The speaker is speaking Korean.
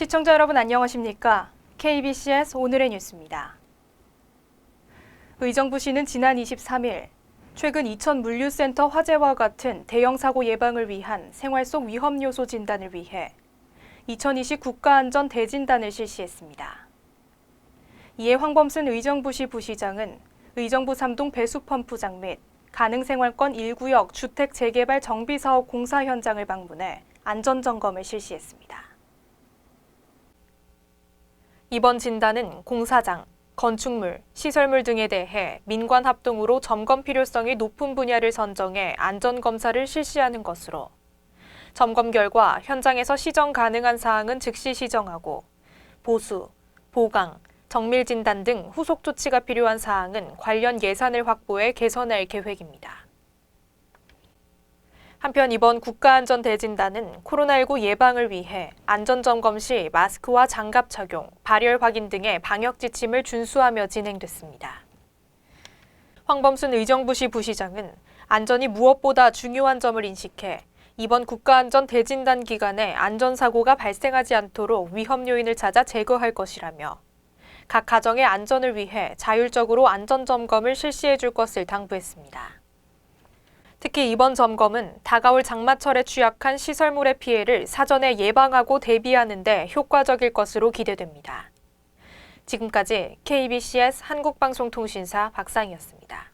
시청자 여러분 안녕하십니까? KBCS 오늘의 뉴스입니다. 의정부 시는 지난 23일 최근 이천 물류센터 화재와 같은 대형 사고 예방을 위한 생활 속 위험 요소 진단을 위해 2020 국가안전 대진단을 실시했습니다. 이에 황범순 의정부시 부시장은 의정부 3동 배수펌프장 및 가능생활권 1구역 주택 재개발 정비 사업 공사 현장을 방문해 안전 점검을 실시했습니다. 이번 진단은 공사장, 건축물, 시설물 등에 대해 민관 합동으로 점검 필요성이 높은 분야를 선정해 안전 검사를 실시하는 것으로 점검 결과 현장에서 시정 가능한 사항은 즉시 시정하고 보수, 보강, 정밀 진단 등 후속 조치가 필요한 사항은 관련 예산을 확보해 개선할 계획입니다. 한편 이번 국가안전대진단은 코로나19 예방을 위해 안전점검 시 마스크와 장갑 착용, 발열 확인 등의 방역 지침을 준수하며 진행됐습니다. 황범순 의정부시 부시장은 안전이 무엇보다 중요한 점을 인식해 이번 국가안전 대진단 기간에 안전사고가 발생하지 않도록 위험 요인을 찾아 제거할 것이라며 각 가정의 안전을 위해 자율적으로 안전점검을 실시해 줄 것을 당부했습니다. 특히 이번 점검은 다가올 장마철에 취약한 시설물의 피해를 사전에 예방하고 대비하는 데 효과적일 것으로 기대됩니다. 지금까지 KBCS 한국방송통신사 박상이었습니다.